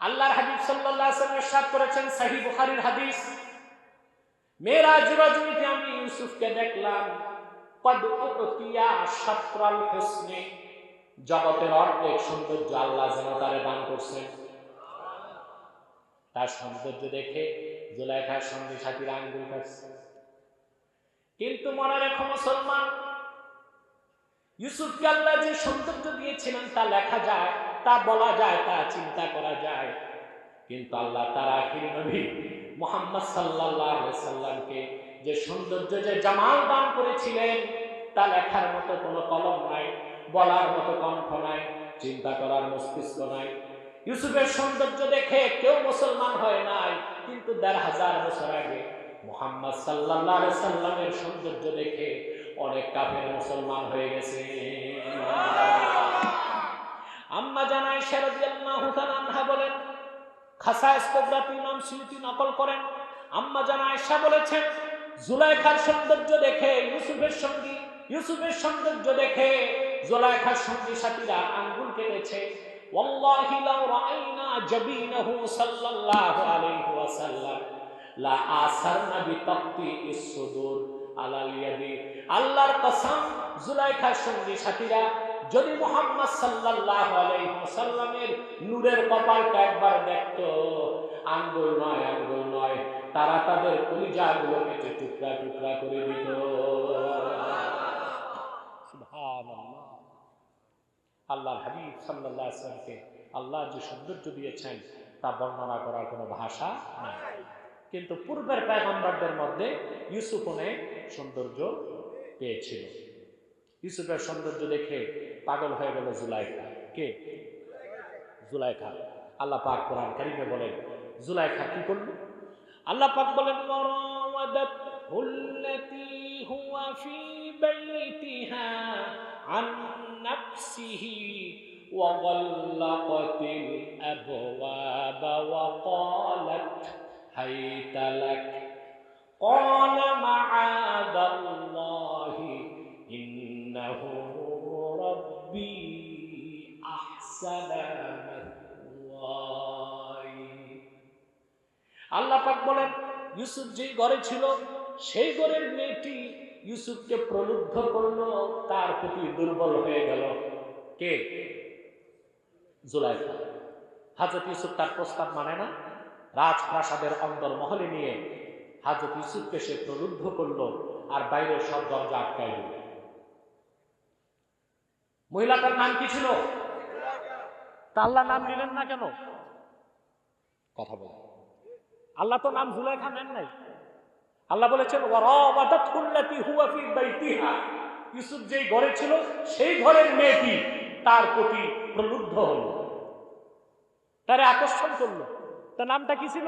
আল্লাহর হাবিব ওয়াসাল্লাম করেছেন সহিহ বুখারীর হাদিস। মেরাজ রজনীতে আমি ইউসুফকে দেখলাম জগতের অর্ধেক সৌন্দর্য আল্লাহ যেন তারে দান করছেন। তার সৌন্দর্য দেখে জুলাইখার সঙ্গে সাথীর আঙ্গুল কাটছে। কিন্তু মনে রেখো মুসলমান, ইউসুফকে আল্লাহ যে সৌন্দর্য দিয়েছিলেন তা লেখা যায় তা বলা যায়, তা চিন্তা করা যায়। কিন্তু আল্লাহ তার আখির নবী মোহাম্মদ সাল্লামকে যে সৌন্দর্য, যে জামাল দান করেছিলেন, তা লেখার মতো কোনো কলম নাই, বলার মতো কণ্ঠ নাই, চিন্তা করার মস্তিষ্ক নাই। ইউসুফের সৌন্দর্য দেখে কেউ মুসলমান হয় নাই, কিন্তু দেড় হাজার বছর আগে মোহাম্মদ আলাইহি সাল্লামের সৌন্দর্য দেখে অনেক কাফের মুসলমান হয়ে গেছে। আম্মা জানায় শারদিয়াল্লাহু তাআলা আনহা বলেন খাসায়েস কোবরাত ইমাম সুয়ুতি নকল করেন আম্মা জানা আয়েশা বলেছেন জুলাইখার সৌন্দর্য দেখে ইউসুফের সঙ্গী ইউসুফের সৌন্দর্য দেখে জুলাইখার সঙ্গী সাথীরা আঙ্গুল কেটেছে والله لو رأينا جبينه صلى الله عليه وسلم لا آثرنا بتقطيع الصدور على اليد আল্লাহর কসম জুলাইখার সঙ্গী সাথীরা যদি মোহাম্মদ সাল্লাল্লাহু আলাইহি ওয়াসাল্লামের নূরের কপালটা একবার দেখতো, আঙ্গুল নয় আঙ্গুল নয়, তারা তাদের কলিজাগুলো কেটে টুকরা টুকরা করে দিত। আল্লাহর হাবিব আলাইহি আল্লাহ যে সৌন্দর্য দিয়েছেন, তা বর্ণনা করার কোনো ভাষা নাই। কিন্তু পূর্বের পয়গম্বরদের মধ্যে ইউসুফ অনেক সৌন্দর্য পেয়েছিল। ইউসুফের সৌন্দর্য দেখে পাগল হয়ে গেল জুলাইখা কে জুলাইখা আল্লাহ পাক কোরআন কারিমে বলেন জুলাইখা কি করলো আল্লাহ পাক বলেন وراودته التي هو في بيتها عن نفسه وغلقت الأبواب وقالت هيت لك قال معاذ الله إنه ربي أحسن مثواي আল্লাহ পাক বলেন ইউসুফ যেই ঘরে ছিল সেই ঘরের মেয়েটি ইউসুফকে প্রলুব্ধ করলো তার প্রতি দুর্বল হয়ে গেল কে জুলাইখা হাজরত ইউসুফ তার প্রস্তাব মানে না রাজপ্রাসাদের অন্দর মহলে নিয়ে হাজরত ইউসুফকে সে প্রলুব্ধ করলো আর বাইরের সব দরজা আটকায় দিল মহিলাটার নাম কি ছিল? তা আল্লাহ নাম নিলেন না কেন? কথা বল। আল্লাহ তো নাম জুলাইখা নেন নাই। আল্লাহ বলেছেন ইউসুফ যেই ঘরে ছিল সেই ঘরের মেয়েটি তার প্রতি প্রলুব্ধ হলো। তারে আকর্ষণ করল। তার নামটা কি ছিল?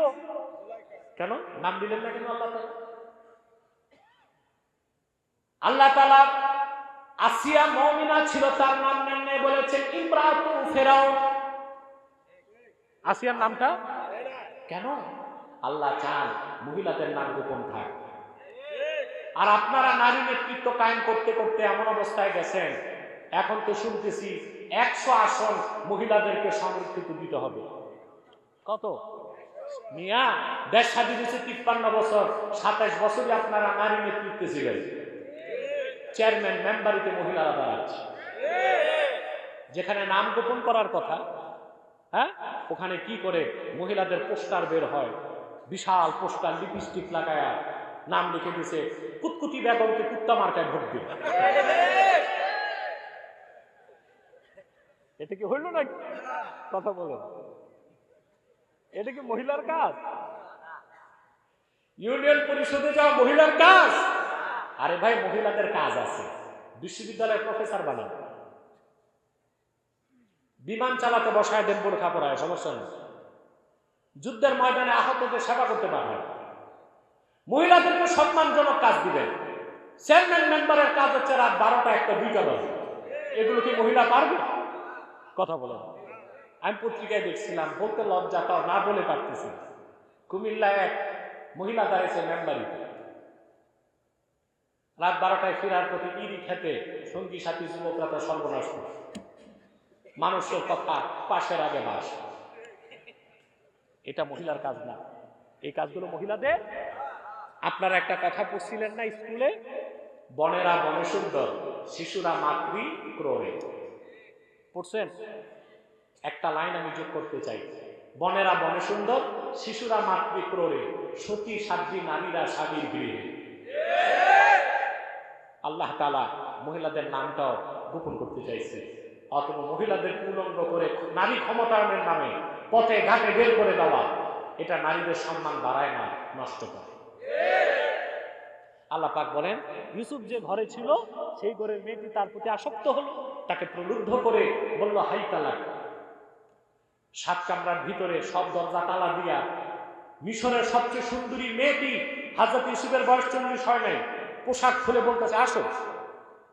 কেন? নাম দিলেন না কেন আল্লাহ আল্লাহ তাআলা আসিয়া মমিনা ছিল, তার নাম নেন বলেছেন, ইমরাতু ফেরাও। আসিয়ার নামটা? কেন? আল্লাহ চান মহিলাদের নাম গোপন থাক। আর আপনারা নারী নেতৃত্ব কায়েম করতে করতে এমন অবস্থায় গেছেন, এখন তো শুনতেছি একশো আসন মহিলাদেরকে সংরক্ষিত দিতে হবে। কত? মিয়া, দেশ স্বাধীন হয়েছে তিপ্পান্ন বছর, সাতাশ বছরই আপনারা নারী নেতৃত্বে ছিলেন। চেয়ারম্যান, মেম্বারিতে মহিলারা দাঁড়াচ্ছে যেখানে নাম গোপন করার কথা হ্যাঁ? ওখানে কি করে মহিলাদের পোস্টার বের হয়? বিশাল পোস্টার, লিপস্টিক লাগায়া নাম লিখে দিছে কুতকুতি বেগমকে কুত্তা মার্কায় ভোট দিন। এটা কি হইল না কথা বলেন এটা কি মহিলার কাজ? ইউনিয়ন পরিষদে যাওয়া মহিলার কাজ? আরে ভাই, মহিলাদের কাজ আছে। বিশ্ববিদ্যালয়ের প্রফেসর বানান। বিমান চালাতে বসায় দেন বোরখা পরায় সমস্যা নেই। যুদ্ধের ময়দানে আহতদের সেবা করতে পারবেন। মহিলাদেরকে সম্মানজনক কাজ দিবেন। চেয়ারম্যান মেম্বারের কাজ হচ্ছে রাত বারোটা একটা দুইটা বাজে। এগুলো কি মহিলা পারবে? কথা বলেন আমি পত্রিকায় দেখছিলাম, বলতে লজ্জা পাও, না বলে পারতেছি কুমিল্লায় এক মহিলা দাঁড়িয়েছে মেম্বারিতে। রাত বারোটায় ফেরার প্রতি ইরি খেতে সঙ্গী সাথী যুবকরা তো সর্বনাশ মানুষের কথা পাশের আগে বাস। এটা মহিলার কাজ না। এই কাজগুলো মহিলাদের? আপনারা একটা কথা পড়ছিলেন না স্কুলে? বনেরা বনে সুন্দর, শিশুরা মাতৃ ক্রোড়ে। পড়ছেন? একটা লাইন আমি যোগ করতে চাই। বনেরা বনে সুন্দর, শিশুরা মাতৃ ক্রোড়ে। সতী সাধ্বী নারীরা স্বামীর গৃহে। আল্লাহ তালা মহিলাদের নামটাও গোপন করতে চাইছে। অথবা মহিলাদের উলঙ্গ করে নারী ক্ষমতায়নের নামে পথে ঘাটে বের করে দেওয়া, এটা নারীদের সম্মান বাড়ায় না, নষ্ট করে। আল্লাহ পাক বলেন, ইউসুফ যে ঘরে ছিল, সেই ঘরের মেয়েটি তার প্রতি আসক্ত হলো। তাকে প্রলুব্ধ করে বলল, হাই তালাক। সাত কামরার ভিতরে সব দরজা তালা দিয়া মিশরের সবচেয়ে সুন্দরী মেয়েটি হাজরত ইউসুফের বয়স চল্লিশ হয় নাই। পোশাক খুলে বলতেছে, আসো।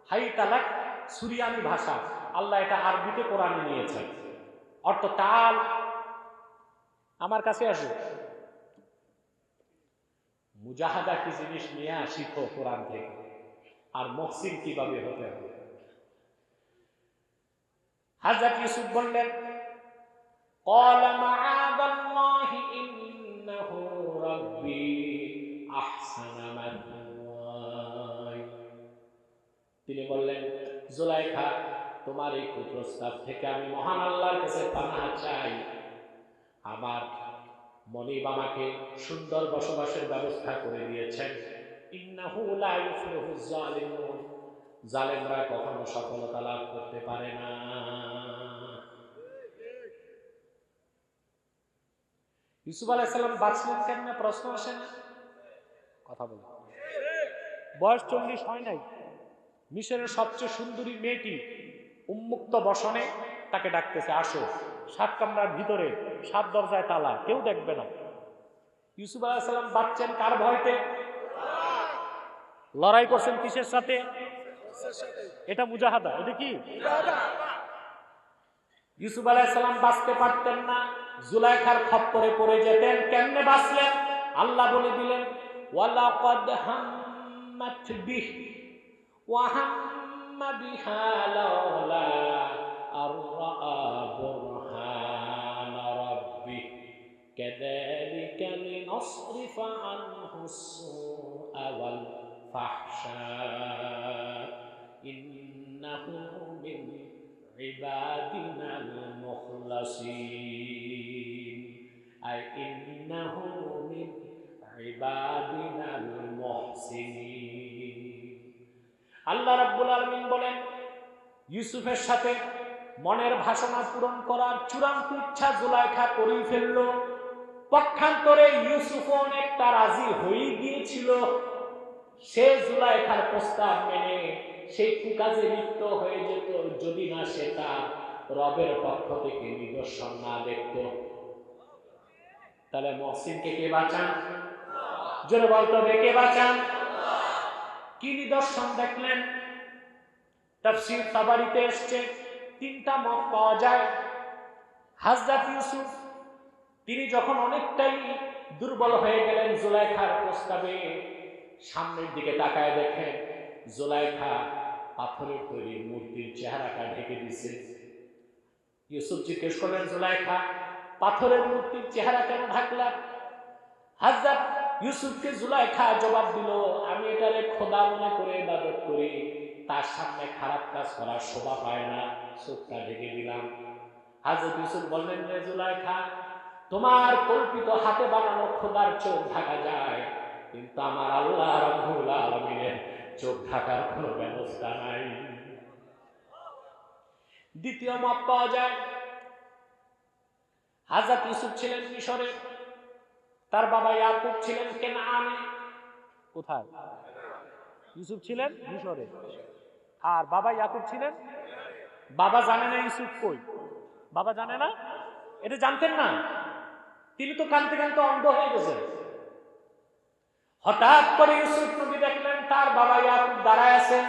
হাই তালাক সুরিয়ানি ভাষা। আল্লাহ এটা আরবিতে কোরআনে নিয়েছে অর্থ তাল। আমার কাছে আসো। মুজাহাদা কি জিনিস নিয়ে শিখো কোরআন থেকে? আর মহসিন কীভাবে হতে হবে? হাজার ইউসুফ বললেন, কলা তিনি বললেন, জুলাইখা, তোমার এই কুপ্রস্তাব থেকে আমি মহান আল্লাহর কাছে পানা চাই। আমার মনিব আমাকে সুন্দর বসবাসের ব্যবস্থা করে দিয়েছেন। জালেমরা কখনো সফলতা লাভ করতে পারে না। ইউসুফ আলাইসাল্লাম বাঁচলেন কেন প্রশ্ন আসে না? কথা বলে। বয়স চল্লিশ হয় নাই। মিশরের সবচেয়ে সুন্দরী মেয়েটি উন্মুক্ত বসনে তাকে ডাকতেছে, আসো। সাত কামরার ভিতরে, সাত দরজায় তালা, কেউ দেখবে না। ইউসুফ আলাইসাল্লাম বাচ্চেন কার ভয়তে? লড়াই করছেন কিসের সাথে? এটা মুজাহাদা, এটা কি? ইউসুফ আলাইসাল্লাম বাঁচতে পারতেন না, জুলাইখার খপ্পরে পড়ে যেতেন। কেমনে বাঁচলেন? আল্লাহ বলে দিলেন, ওয়ালাকাদ হাম্মাত বিহ وهم بها لولا أن رأى برهان ربه كذلك لنصرف عنه السوء والفحشاء إنه من عبادنا المخلصين أي إنه من عبادنا المحسنين আল্লাহ রাব্বুল আলমিন বলেন, ইউসুফের সাথে মনের ভাষণা পূরণ করার চূড়ান্ত ইচ্ছা জুলাইখা করেই ফেলল। পক্ষান্তরে ইউসুফ অনেকটা রাজি হয়ে গিয়েছিল। সে জুলাইখার প্রস্তাব মেনে সেই কুকাজে লিপ্ত হয়ে যেত, যদি না সে তার রবের পক্ষ থেকে নিদর্শন না দেখত। তাহলে মহসিনকে কে বাঁচান? জোরে বলতে কে বাঁচান? কি নিদর্শন দেখলেন? তাফসির তাবারিতে এসছে, তিনটা মত পাওয়া যায়। হাজরত ইউসুফ, তিনি যখন অনেকটাই দুর্বল হয়ে গেলেন জুলাইখার প্রস্তাবে, সামনের দিকে তাকায় দেখেন, জুলাইখা পাথরের তৈরি মূর্তির চেহারাটা ঢেকে দিছে ইউসুফ জিজ্ঞেস করলেন, জুলাইখা, পাথরের মূর্তির চেহারা কেন ঢাকলা? হাজরত ইউসুফকে জুলাইখা জবাব দিল, আমি এটারে খোদা মনে করে ইবাদত করি। তার সামনে খারাপ কাজ করার শোভা পায় না। চোখটা ঢেকে দিলাম। হাজরত ইউসুফ বললেন যে জুলাইখা, তোমার কল্পিত হাতে বানানো খোদার চোখ ঢাকা যায়, কিন্তু আমার আল্লাহ রব্বুল আলামিনের চোখ ঢাকার কোনো ব্যবস্থা নাই। দ্বিতীয় মত পাওয়া যায়। হাজরত ইউসুফ ছিলেন মিশরে তার বাবা ইয়াকুব ছিলেন কেনানে কোথায়? ইউসুফ ছিলেন মিশরে। আর বাবা ইয়াকুব ছিলেন? বাবা জানে না ইউসুফ কই। বাবা জানে না? এটা জানতেন না। তিনি তো কানতে কানতে অন্ধ হয়ে গেছেন। হঠাৎ করে ইউসুফ নবী দেখলেন তার বাবা ইয়াকুব দাঁড়ায় আছেন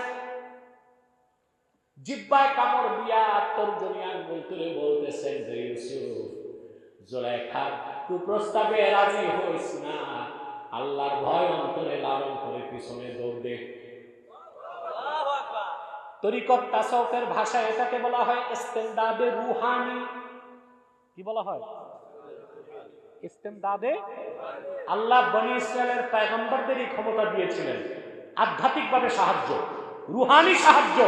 জিব্বায় কামড় দিয়া তর্জনী আঙ্গুল তুলে বলতেছেন যে ইউসুফ জোলেখার কুপ্রস্তাবে রাজি হইস না। আল্লাহর ভয় অন্তরে লালন করে পিছনে দৌড় দে। তরিকত এটাকে বলা হয় ইস্তেন্দাবে রুহানি। কি বলা হয়? ইস্তেমদাদে? আল্লাহ বনি ইসরায়েলের পয়গম্বরদেরই ক্ষমতা দিয়েছিলেন। আধ্যাত্মিকভাবে সাহায্য, রুহানি সাহায্য।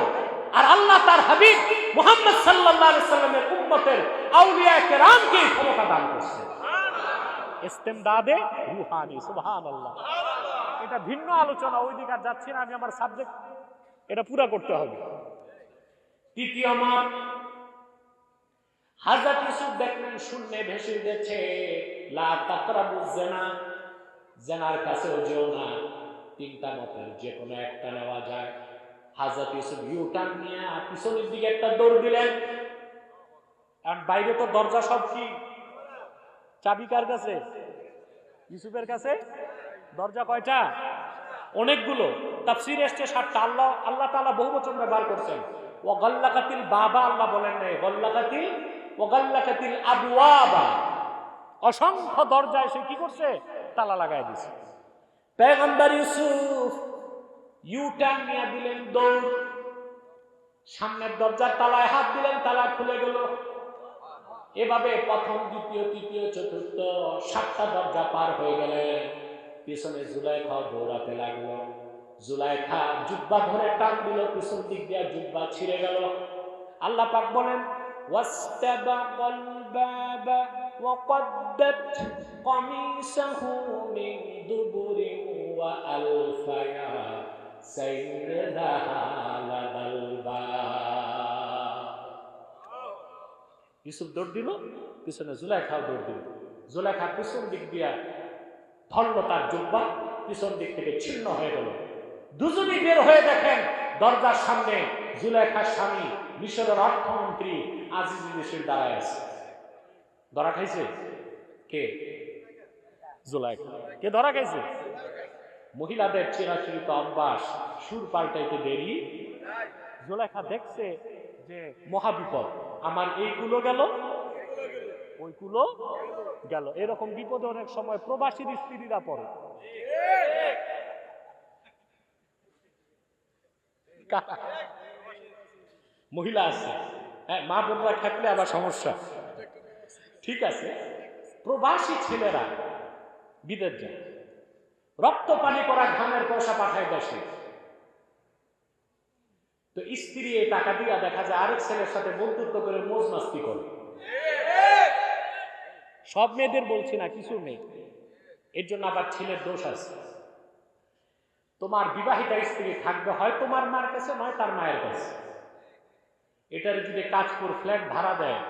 আর আল্লাহ তার হাবিব মোহাম্মদ আলাইহি সাল্লামের উম্মতের আউলিয়া কেরামকে ক্ষমতা দান করছেন ইস্তেমদাদে রুহানি, সুবহানাল্লাহ। এটা ভিন্ন আলোচনা ওই দিকে আর যাচ্ছি না, আমি আমার সাবজেক্ট এটা পুরা করতে হবে। তৃতীয় মত হাজরত ইউসুফ দেখলেন শূন্যে ভেসে গেছে। লা তাকরাবু জেনা জেনার কাছেও যেও না। তিনটা মতের যে কোনো একটা নেওয়া যায়। হাজরত ইউসুফ ইউটার্ন নিয়ে পিছনের দিকে একটা দৌড় দিলেন। আর বাইরে তো দরজা সব কি? চাবি কার কাছে? ইউসুফের কাছে? দরজা কয়টা? অনেকগুলো। তাফসির এসছে সাতটা। আল্লাহ আল্লাহ তালা বহু বচন ব্যবহার করছেন। ও গল্লাকাতিল বাবা, আল্লাহ বলেন নাই গল্লাকাতিল ও গল্লাকাতিল আবওয়াবা। অসংখ্য দরজায় সে কি করছে? তালা লাগাই দিছে। পেগম্বর ইউসুফ ইউ টার্ন নিয়ে দিলেন দৌড়। সামনের দরজার তালায় হাত দিলেন, তালা খুলে গেল। এভাবে প্রথম দ্বিতীয় তৃতীয় চতুর্থ সাতটা দরজা পার হয়ে গেলেন পিছনে জুলাইখা দৌড়াতে লাগলো জুলাইখা জুব্বা ধরে টান দিল পিছন দিক দিয়ে জুব্বা ছিঁড়ে গেল আল্লাহ পাক বলেন واستبق الباب وقدت قميصه من دبر وألف يا سيدها لدى الباب ইউসুফ দৌড় দিল, পিছনে জুলাইখাও দৌড় দিল। জুলাইখা পিছন দিক দিয়া ধরল তার জুব্বা পিছন দিক থেকে ছিন্ন হয়ে গেল। দুজনই বের হয়ে দেখেন, দরজার সামনে জুলাইখার স্বামী, মিশরের অর্থমন্ত্রী আজিজ মিশর দাঁড়ায় আছে। ধরা খাইছে? কে? জুলাইখা। কে ধরা খাইছে? মহিলাদের চিরাচরিত অভ্যাস, সুর পাল্টাইতে দেরি। জুলাইখা দেখছে মহাবিপদ। আমার এইগুলো গেল, ওইগুলো গেল। এরকম বিপদে অনেক সময় প্রবাসীর স্ত্রীরা পড়ে। মহিলা আছে। হ্যাঁ মা বোনরা থাকলে আবার সমস্যা। ঠিক আছে। প্রবাসী ছেলেরা বিদেশ যায়। রক্ত পানি করা ঘামের পয়সা পাঠায় দেশে। তো স্ত্রী এই টাকা দিয়া দেখা যায় আরেক ছেলের সাথে বন্ধুত্ব করে মোজ মাস্তি করে। সব মেয়েদের বলছি না, কিছু মেয়ে এর জন্য আবার ছেলের দোষ আছে। তোমার বিবাহিতা স্ত্রী থাকবে হয় তোমার মার কাছে, নয় তার মায়ের কাছে। এটার যদি কাজপুর ফ্ল্যাট ভাড়া দেয়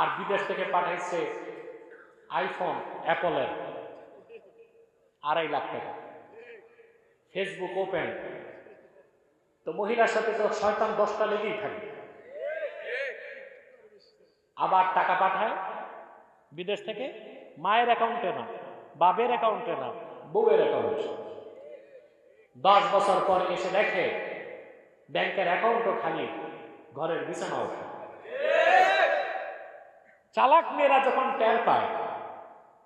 আর বিদেশ থেকে পাঠাইছে আইফোন, অ্যাপলের, আড়াই লাখ টাকা। Facebook open. তো মহিলার সাথে তো শয়তান দশটা লেগেই থাকবে আবার টাকা পাঠায়, বিদেশ থেকে, মায়ের অ্যাকাউন্টে না বাবের অ্যাকাউন্টে না, বউয়ের অ্যাকাউন্টে দশ বছর পর এসে দেখে, ব্যাংকের অ্যাকাউন্টও খালি, ঘরের বিছানাও। চালাক মেয়েরা যখন টের পায়,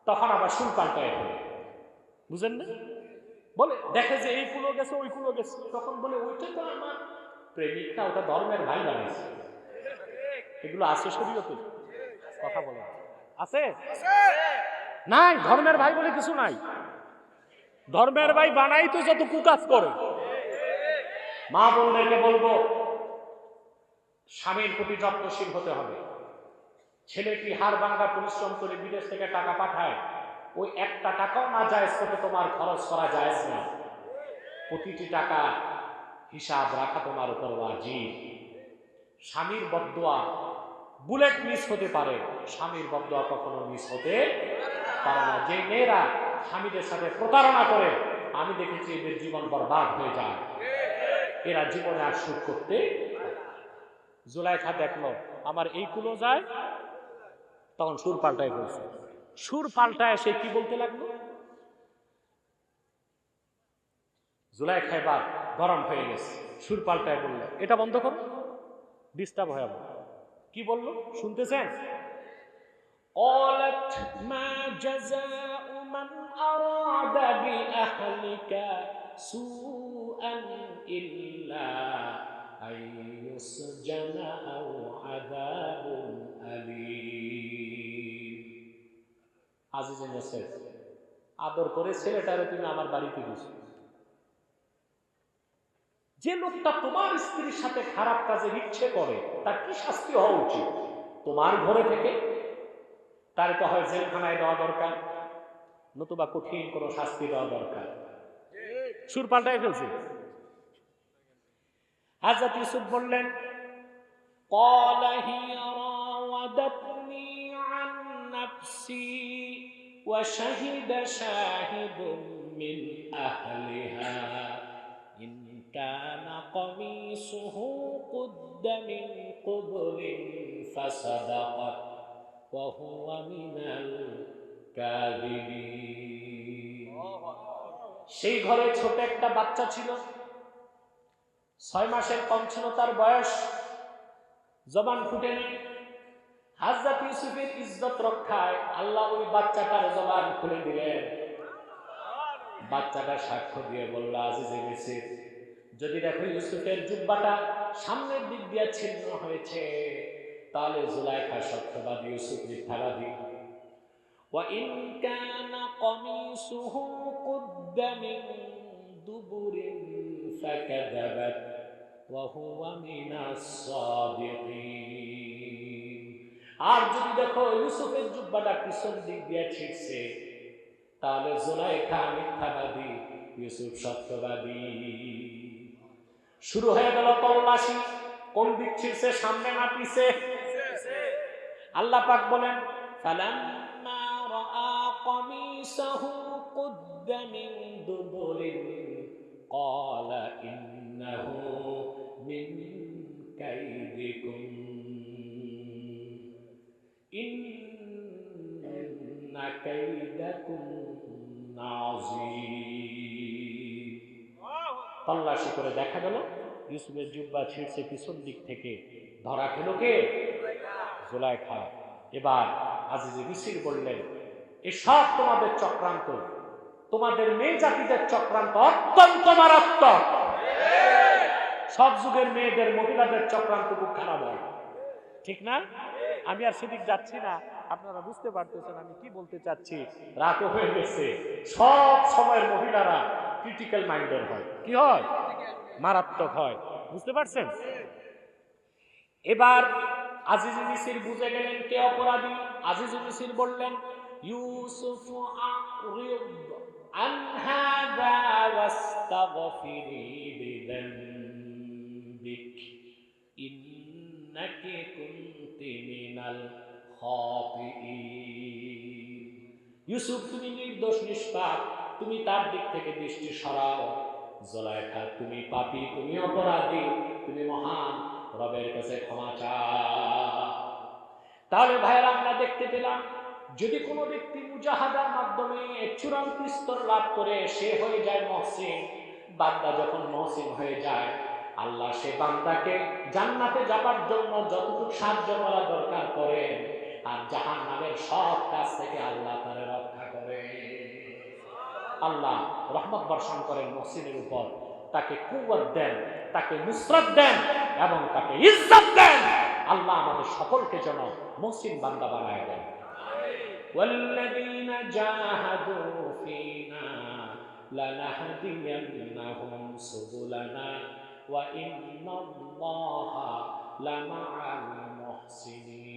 তখন আবার সুর পাল্টায় বুঝেন না? বলে, দেখে যে এই কুলো গেছে, ওই কুলো গেছে। তখন বলে, ওইটা তো আমার প্রেমিক না ওটা ধর্মের ভাই বানিয়েছে। এগুলো আছে শরীয়তে? কথা বলে। আছে? নাই, ধর্মের ভাই বলে কিছু নাই। ধর্মের ভাই বানাই তো যত কুকাজ করে। মা বোনদেরকে বলব, স্বামীর প্রতি যত্নশীল হতে হবে। ছেলেটি হার ভাঙ্গা পরিশ্রম করে বিদেশ থেকে টাকা পাঠায়। ওই একটা টাকাও না যায় করে তোমার খরচ করা যায় না। প্রতিটি টাকা হিসাব রাখা তোমার উপর ওয়াজিব। স্বামীর বদোয়া বুলেট মিস হতে পারে, স্বামীর বদোয়া কখনো মিস হতে পারে না। যে মেয়েরা স্বামীদের সাথে প্রতারণা করে, আমি দেখেছি এদের জীবন বরবাদ হয়ে যায়। এরা জীবনে আর সুখ করতে জুলাইখা দেখল, আমার এই কুলো যায়? তখন সুর পাল্টায় ফেলছে। সুর পাল্টায় সে কি বলতে লাগলো জুলাইখা এবার গরম হয়ে গেছে সুর পাল্টায় বললো এটা বন্ধ করো ডিস্টার্ব হয়ে যাবো কি বললো শুনতেছেন قالت ما جزاء من أراد بأهلك سوءا إلا أن يسجن أو عذاب আজিজ মেসেজ আদর করে ছেলেটারে তুমি আমার বাড়িতে দিছো যে লোকটা তোমার স্ত্রীর সাথে খারাপ কাজের ইচ্ছে করে তার কি শাস্তি হওয়া উচিত তোমার ঘরে থেকে তার তো হয় জেলখানায় দেওয়া দরকার নতুবা কঠিন কোনো শাস্তি দেওয়া দরকার সুর পাল্টাই ফেলছে হাজরত ইউসুফ বললেন قال هي راودتني عن نفسي وشهد شاهد من أهلها إن كان قميصه قد من قبل فصدقت وهو من الكاذبين সেই ঘরে ছোট একটা বাচ্চা ছিল ছয় মাসের কম ছিল তার বয়স জবান ফুটেনি হাজরত ইউসুফের ইজ্জত রক্ষায় আল্লাহ ওই বাচ্চাটার জবান খুলে দিলেন বাচ্চাটা সাক্ষ্য দিয়ে বলল আজিজে গেছে যদি দেখো ইউসুফের জুব্বাটা সামনের দিক দিয়ে ছিন্ন হয়েছে তাহলে জুলাইখা সত্যবাদী ইউসুফ মিথ্যাবাদী وإن كان قميصه قد من دبر فكذبت وهو من الصادقين আর যদি দেখো ইউসুফের জুব্বাটা পিছন দিক দিয়ে ছিটছে তাহলে জুলাইখা মিথ্যাবাদী ইউসুফ সত্যবাদী শুরু হয়ে গেল তল্লাশি কোন দিক ছিড়ছে সামনে না পিছে আল্লাহ পাক বলেন فلما رأى قميصه قد من دبر قال إنه من كيدكم তল্লাশি করে দেখা গেল, ইউসুফের জুব্বা ছিঁড়ছে পিছন দিক থেকে। ধরা খেল কে? জোলাইখা। এবার আজিজে মিসির বললেন এসব তোমাদের চক্রান্ত। তোমাদের মেয়ে জাতিদের চক্রান্ত অত্যন্ত মারাত্মক। সব যুগের মেয়েদের মহিলাদের চক্রান্ত খুব খারাপ হয়। ঠিক না? আমি আর সেদিক যাচ্ছি না। আপনারা বুঝতে পারতেছেন আমি কি বলতে চাচ্ছি? রাতও হয়ে গেছে। সব সময়ের মহিলারা ক্রিটিক্যাল মাইন্ডের হয়। কি হয়? মারাত্মক হয়। বুঝতে পারছেন? এবার আজিজ মিসির বুঝে গেলেন কে অপরাধী? আজিজ মিসির বললেন, ইউসুফ আরিদ আন মিনাল ইউসুফ, তুমি নির্দোষ, নিষ্পাপ। তুমি তার দিক থেকে দৃষ্টি সরাও। জলাইখা, তুমি পাপী, তুমি অপরাধী। তুমি মহান, রবের কাছে ক্ষমা তাহলে ভাইয়েরা, আমরা দেখতে পেলাম, যদি কোনো ব্যক্তি মুজাহাদার মাধ্যমে চূড়ান্ত স্তর লাভ করে, সে হয়ে যায় মহসিন। বান্দা যখন মহসিন হয়ে যায়, আল্লাহ সে বান্দাকে জান্নাতে যাবার জন্য যতটুকু সাহায্য করা দরকার করেন আর জাহান নামের সব কাজ থেকে আল্লাহ তারে রক্ষা করে আল্লাহ রহমত বর্ষণ করেন মহসিনের উপর তাকে কুয়াত দেন তাকে নুসরত দেন এবং তাকে ইজ্জত দেন আল্লাহ আমাদের সকলকে যেন মহসিন বান্দা বানায় দেন والذين جاهدوا فينا لنهدينهم سبلنا وإن الله لمع المحسنين